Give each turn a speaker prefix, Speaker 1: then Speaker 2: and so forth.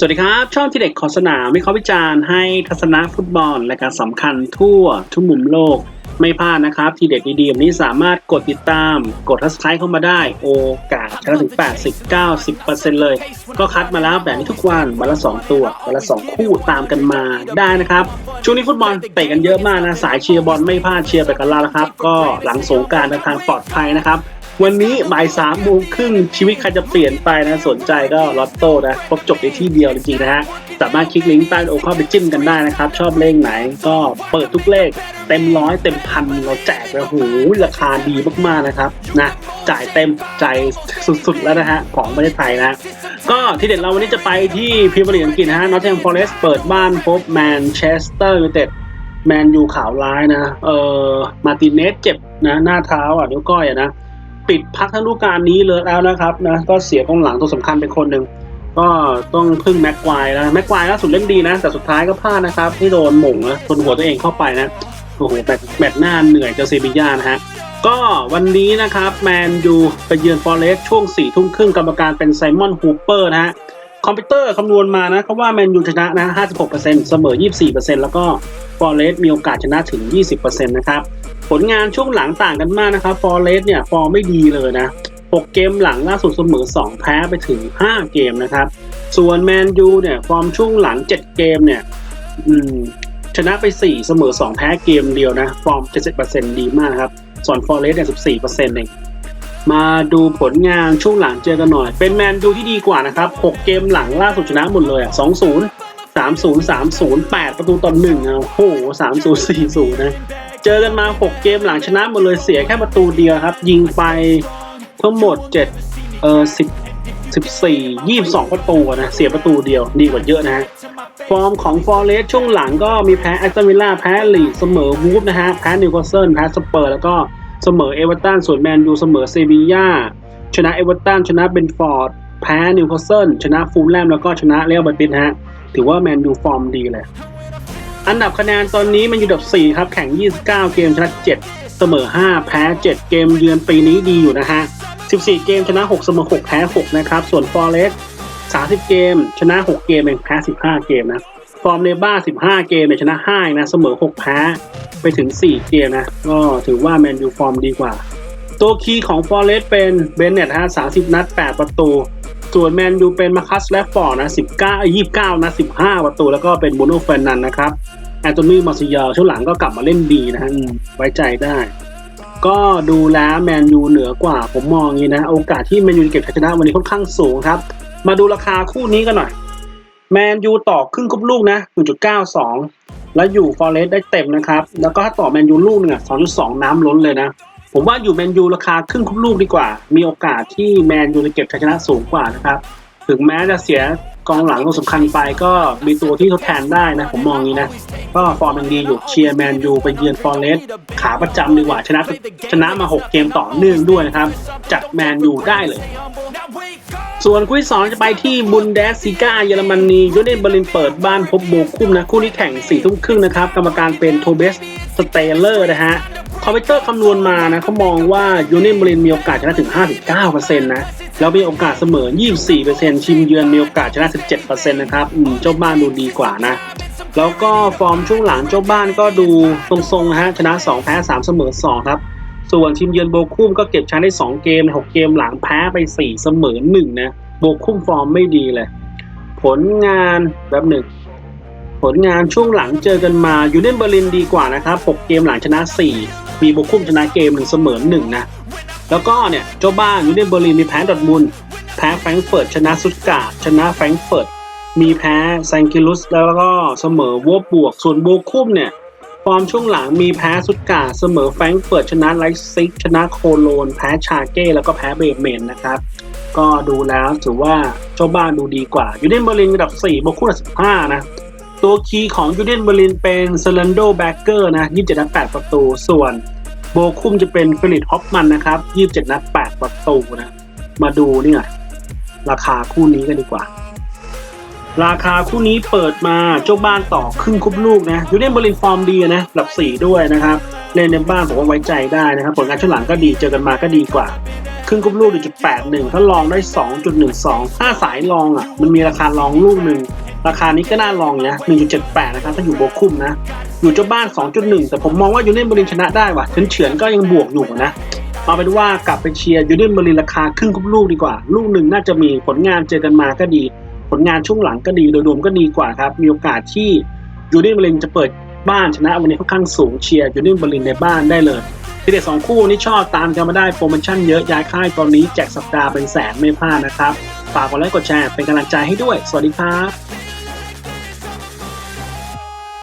Speaker 1: สวัสดีครับ ช่องที่เด็กขอสนามวิเคราะห์วิจารณ์ให้ทัศนะฟุตบอลและการสำคัญทั่วทุกมุมโลกไม่พลาดนะครับ ทีเด็กดีๆแบบนี้สามารถกดติดตาม กดทัสไครต์เข้ามาได้ โอกาสชนะถึง 80 90 เลย ก็คัดมาแล้วแบบนี้ทุกวันวันละ 2 ตัววันละ 2 คู่ตามกันมาได้นะครับ ช่วงนี้ฟุตบอลเตะกันเยอะมากนะ สายเชียร์บอลไม่พลาดเชียร์ไปกันแล้วนะครับ ก็หลังสงการเดินทางปลอดภัยนะครับ วันนี้บ่ายสามโมงครึ่งชีวิตใครจะเปลี่ยนไปนะ สนใจก็ลอตโต้นะครบจบในที่เดียวจริงๆนะฮะ สามารถคลิกลิงก์ใต้โอเข้าไปจิ้มกันได้นะครับ ชอบเลขไหนก็เปิดทุกเลข เต็มร้อยเต็มพันเราแจกเลยโอ้โหราคาดีมากๆนะครับนะจ่ายเต็มใจายสุดๆแล้วนะฮะ ของประเทศไทยนะ ก็ที่เด็ดเราวันนี้จะไปที่พรีเมียร์ลีกอังกฤษนะฮะนอตแฮมฟอเรสต์เปิดบ้านพบแมนเชสเตอร์ยูไนเต็ดแมนยูข่าวร้ายนะ เออมาติเนสเจ็บนะ หน้าเท้าอะนิ้วก้อยอะนะ ปิดพักทั้งฤดูกาลนี้เลยแล้วนะครับนะก็เสียกองหลังตัวสำคัญไปคนหนึ่งก็ต้องพึ่งแม็กควายแล้วแม็กควายล่าสุดเล่นดีนะ แต่สุดท้ายก็พลาดนะครับ ที่โดนหม่งนะชนหัวตัวเองเข้าไปนะโอ้โหแมตแมตหน้าเหนื่อยเจอเซบีย่านะฮะก็วันนี้นะครับแมนยูไปเยือนฟอเรสช่วง4ี่ทุ่มครึ่งกรรมการเป็นไซมอนฮูเปอร์นะฮะคอมพิวเตอร์คำนวณมานะเขาว่าแมนยูชนะนะ 56%เสมอ 24%แล้วก็ฟอเรสมีโอกาสชนะถึง 20%นะครับ ผลงานช่วงหลังต่างกันมากนะครับฟอร์เรสต์เนี่ยฟอร์ไม่ดีเลยนะ 6 เกมหลังล่าสุดเสมอ 2 แพ้ไปถึง 5 เกมนะครับ ส่วนแมนยูเนี่ยฟอร์มช่วงหลัง 7 เกมเนี่ยชนะไป 4 เสมอ 2 แพ้เกมเดียวนะ ฟอร์ม 70%ดีมากครับ ส่วนฟอร์เรสต์เนี่ย 14%เองมาดูผลงานช่วงหลังเจอกันหน่อย เป็นแมนยูที่ดีกว่านะครับ 6 เกมหลังล่าสุดชนะหมดเลยอะ 2-0 3-0 3-0 8 ประตูต่อ1อะโอ้โห 3-0 4-0 นะ เจอกันมา 6 เกมหลังชนะหมดเลยเสียแค่ประตูเดียวครับ ยิงไปทั้งหมด7เอ่อ10 14 22 ประตูนะ เสียประตูเดียวดีกว่าเยอะนะฮะฟอร์มของฟอร์เรสช่วงหลังก็มีแพ้แอสตันวิลล่าแพ้ลีดเสมอวูฟนะฮะ แพ้นิวคาสเซิลแพ้สเปอร์แล้วก็เสมอเอเวอร์ตันส่วนแมนยูเสมอเซบีย่าชนะเอเวอร์ตันชนะเบนฟอร์ด แพ้นิวคาสเซิลชนะฟูลแลมแล้วก็ชนะเรอัลมาดริดฮะ ถือว่าแมนยูฟอร์มดีเลย อันดับคะแนนตอนนี้มันอยู่อันดับ 4 ครับ แข่ง 29 เกมชนะ 7 เสมอ 5 แพ้ 7 เกมเยือนปีนี้ดีอยู่นะฮะ 14 เกมชนะ 6 เสมอ 6 แพ้ 6 นะครับ ส่วนฟอร์เรส30 เกม ชนะ 6 เกมเองแพ้ 15 เกมนะ ฟอร์มในบ้า 15 เกมเนี่ยชนะ5นะ เสมอ 6 แพ้ ไปถึง 4 เกมนะ ก็ถือว่าแมนยูฟอร์มดีกว่า ตัวคีย์ของฟอร์เรสเป็นเบนเน็ตฮะ30 นัด 8 ประตู ส่วนแมนยูเป็นมาคัสแลฟฟอร์ดนะ19เอ้ย29นะ15ประตูแล้วก็เป็นบูโน่เฟร์นันนะครับแอนโทนีมาซิยาช่วงหลังก็กลับมาเล่นดีนะฮะอืมไว้ใจได้ ก็ดูแล้วแมนยูเหนือกว่า ผมมองอย่างนี้นะ โอกาสที่แมนยูจะเก็บชัยชนะวันนี้ค่อนข้างสูงครับ มาดูราคาคู่นี้กันหน่อย แมนยูต่อครึ่งคุบลูกนะ1.92 แล้วอยู่ฟอร์เรสได้เต็มนะครับ แล้วก็ถ้าต่อแมนยูลูกหนึ่งอะ2.2น้ำล้นเลยนะ ผมว่าอยู่แมนยูราคาครึ่งคุบลูกดีกว่า มีโอกาสที่แมนยูจะเก็บชัยชนะสูงกว่านะครับ ถึงแม้จะเสียกองหลังตัวสำคัญไปก็มีตัวที่ทดแทนได้นะ ผมมองอย่างนี้นะ ก็ฟอร์มยังดีอยู่เชียร์แมนยูไปเยือนฟอร์เรสขาประจำดีกว่า ชนะชนะมา 6 เกมต่อเนื่องด้วยนะครับ จัดแมนยูได้เลย ส่วนคู่ที่สองจะไปที่บุนเดสซิก้าเยอรมนียูเนนเบอร์ลินเปิดบ้านพบโบคุมนะ คู่นี้แข่ง4ี่ทุ่มครึ่งนะครับ กรรมการเป็นโทเบสสเตเลอร์นะฮะ อมพิวเตอร์คำนวณมานะเขามองว่ายูเนนเบอร์ลินมีโอกาสชนะถึง 59%นะแล้วมีโอกาสเสมอ 24%ชิมเยือนมีโอกาสชนะ 17%นะครับอืมเจ้าบ้านดูดีกว่านะ แล้วก็ฟอร์มช่วงหลังเจ้าบ้านก็ดูทรงๆนะฮะชนะ 2 แพ้ 3 เสมอ 2 ครับ ส่วนทีมเยือนโบคุมก็เก็บชนะได้ 2 เกม 6 เกมหลังแพ้ไป 4 เสมอ 1 นะโบคุมฟอร์มไม่ดีเลย ผลงานแบบหนึ่งผลงานช่วงหลังเจอกันมายูเนนเบอร์ลินดีกว่านะครับ 6 เกมหลังชนะ 4 มีโบคุมชนะเกมหนึ่งเสมอ1นะ แล้วก็เนี่ยเจ้าบ้านยูเนนเบอร์ลินมีแพ้ดอทมุนแพ้แฟรงก์เฟิร์ตชนะซุตกาดชนะแฟรงก์เฟิร์ตมีแพ้แซงกิลุสแล้วก็เสมอวบบวก ส่วนโบคุมเนี่ยฟอร์มช่วงหลังมีแพ้ซุดกาดเสมอแฟรงก์เฟิร์ตชนะไลฟ์ซิกชนะโคโลน แพ้ชาเก้แล้วก็แพ้เบรเมนนะครับก็ดูแล้วถือว่าเจ้าบ้านดูดีกว่ายูเดนเบอร์ลินอันดับ4โบคุมอันดับ15นะ ตัวคีย์ของยูเดนเบอร์ลินเป็นเซลันโดแบ็กเกอร์นะ27 นัด 8 ประตู ส่วนโบคุมจะเป็นฟิลิปฮอปมันนะครับ 27 นัด 8 ประตูนะ มาดูนี่หน่อยราคาคู่นี้กันดีกว่า ราคาคู่นี้เปิดมาเจ้าบ้านต่อครึ่งคุบลูกนะยูเนนเบอร์ลินฟอร์มดีนะหลับสีด้วยนะครับ เล่นในบ้านผมว่าไว้ใจได้นะครับ ผลงานช่วงหลังก็ดีเจอกันมาก็ดีกว่า ครึ่งคุบลูก1.81 ถ้าลองได้ 2.12 ถ้าสายลองอะ มันมีราคาลองลูกหนึ่ง ราคานี้ก็น่าลองนะ 1.78 นะครับ ถ้าอยู่โบคุ้มนะ อยู่เจ้าบ้าน 2.1 แต่ผมมองว่ายูเนียนบรินชนะได้ว่ะเฉือนๆก็ยังบวกอยู่นะเอาเป็นว่ากลับไปเชียร์ยูเนียนบรินราคาครึ่งคุบลูกดีกว่า ลูกหนึ่งน่าจะมีผลงานเจอกันมาก็ดี ผลงานช่วงหลังก็ดี โดยรวมก็ดีกว่าครับ มีโอกาสที่ยูเนียนบรินจะเปิดบ้านชนะวันนี้ค่อนข้างสูงเชียร์ยูเนียนบรินในบ้านได้เลย เด็ดสองคู่นี่ชอบตามกันมาได้โปรโมชั่นเยอะย้ายค่ายตอนนี้แจกสัปดาห์เป็นแสนไม่พลาดนะครับ ฝากกดไลค์กดแชร์เป็นกำลังใจให้ด้วย สวัสดีครับ